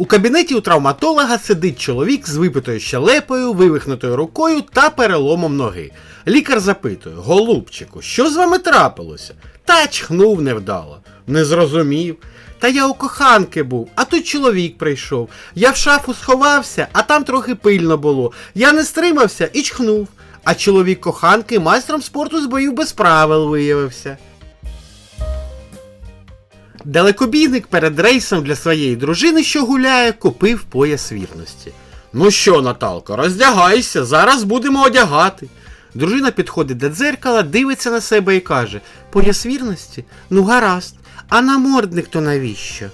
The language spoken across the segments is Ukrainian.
У кабінеті у травматолога сидить чоловік з випитою щелепою, вивихнутою рукою та переломом ноги. Лікар запитує: Голубчику, що з вами трапилося? Та чхнув невдало. Не зрозумів. Та я у коханки був, а тут чоловік прийшов. Я в шафу сховався, а там трохи пильно було. Я не стримався і чхнув. А чоловік коханки майстром спорту з боїв без правил виявився. Далекобійник перед рейсом для своєї дружини, що гуляє, купив пояс вірності. Ну що, Наталко, роздягайся, зараз будемо одягати. Дружина підходить до дзеркала, дивиться на себе і каже: Пояс вірності? Ну гаразд, а намордник то навіщо?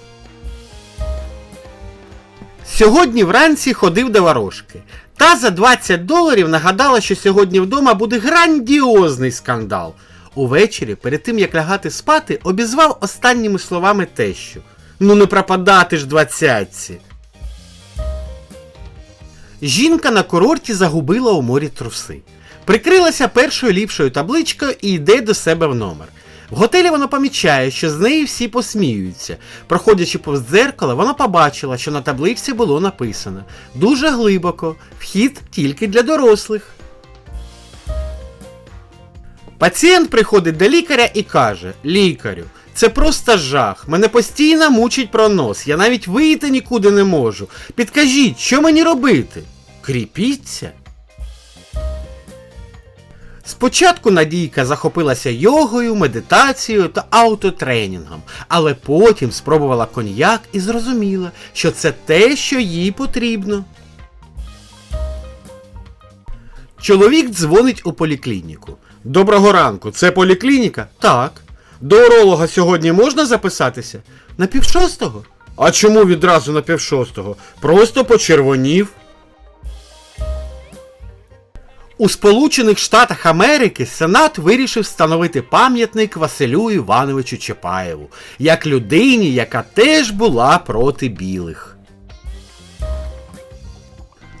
Сьогодні вранці ходив до ворожки. Та за 20 доларів нагадала, що сьогодні вдома буде грандіозний скандал. Увечері, перед тим як лягати спати, обізвав останніми словами тещу. Ну не пропадати ж двадцятці. Жінка на курорті загубила у морі труси. Прикрилася першою ліпшою табличкою і йде до себе в номер. В готелі вона помічає, що з неї всі посміюються. Проходячи повз дзеркало, вона побачила, що на табличці було написано дуже глибоко, вхід тільки для дорослих. Пацієнт приходить до лікаря і каже: Лікарю, це просто жах. Мене постійно мучить пронос. Я навіть вийти нікуди не можу. Підкажіть, що мені робити? Кріпіться. Спочатку Надійка захопилася йогою, медитацією та аутотренінгом, але потім спробувала коньяк і зрозуміла, що це те, що їй потрібно. Чоловік дзвонить у поліклініку. Доброго ранку, це поліклініка? Так. До уролога сьогодні можна записатися? На півшостого? А чому відразу на півшостого? Просто почервонів. У Сполучених Штатах Америки Сенат вирішив встановити пам'ятник Василю Івановичу Чапаєву як людині, яка теж була проти білих.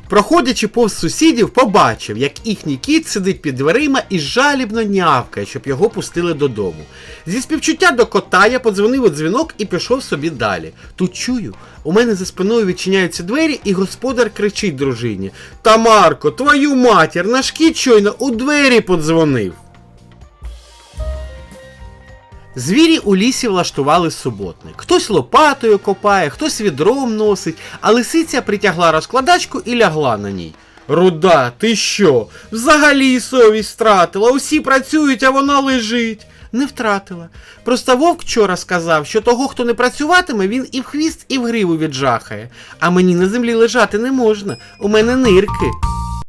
Проходячи повз сусідів, побачив, як їхній кіт сидить під дверима і жалібно нявкає, щоб його пустили додому. Зі співчуття до кота я подзвонив у дзвінок і пішов собі далі. Тут чую, у мене за спиною відчиняються двері, і господар кричить дружині: Тамарко, твою матір, наш кіт щойно у двері подзвонив. Звірі у лісі влаштували суботник. Хтось лопатою копає, хтось відром носить, а лисиця притягла розкладачку і лягла на ній. Руда, ти що? Взагалі совість втратила, усі працюють, а вона лежить. Не втратила. Просто вовк вчора сказав, що того, хто не працюватиме, він і в хвіст, і в гриву віджахає. А мені на землі лежати не можна. У мене нирки.